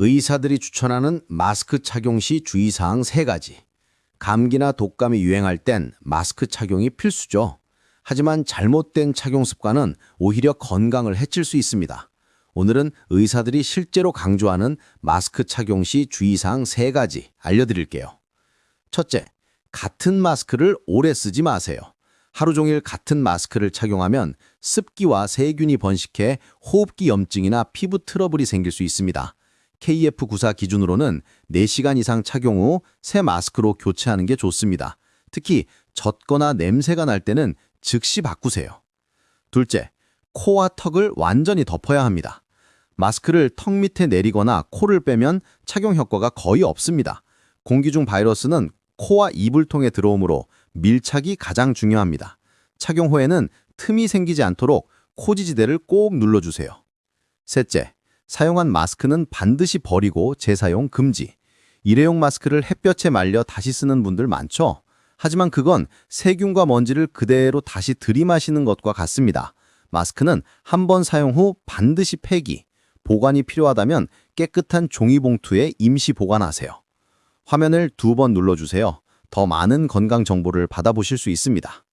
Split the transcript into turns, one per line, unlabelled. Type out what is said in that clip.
의사들이 추천하는 마스크 착용 시 주의사항 3가지. 감기나 독감이 유행할 땐 마스크 착용이 필수죠. 하지만 잘못된 착용 습관은 오히려 건강을 해칠 수 있습니다. 오늘은 의사들이 실제로 강조하는 마스크 착용 시 주의사항 3가지 알려드릴게요. 첫째, 같은 마스크를 오래 쓰지 마세요. 하루 종일 같은 마스크를 착용하면 습기와 세균이 번식해 호흡기 염증이나 피부 트러블이 생길 수 있습니다. KF94 기준으로는 4시간 이상 착용 후 새 마스크로 교체하는 게 좋습니다. 특히 젖거나 냄새가 날 때는 즉시 바꾸세요. 둘째, 코와 턱을 완전히 덮어야 합니다. 마스크를 턱 밑에 내리거나 코를 빼면 착용 효과가 거의 없습니다. 공기 중 바이러스는 코와 입을 통해 들어오므로 밀착이 가장 중요합니다. 착용 후에는 틈이 생기지 않도록 코지지대를 꼭 눌러주세요. 셋째, 사용한 마스크는 반드시 버리고 재사용 금지. 일회용 마스크를 햇볕에 말려 다시 쓰는 분들 많죠? 하지만 그건 세균과 먼지를 그대로 다시 들이마시는 것과 같습니다. 마스크는 한 번 사용 후 반드시 폐기, 보관이 필요하다면 깨끗한 종이봉투에 임시 보관하세요. 화면을 두 번 눌러주세요. 더 많은 건강 정보를 받아보실 수 있습니다.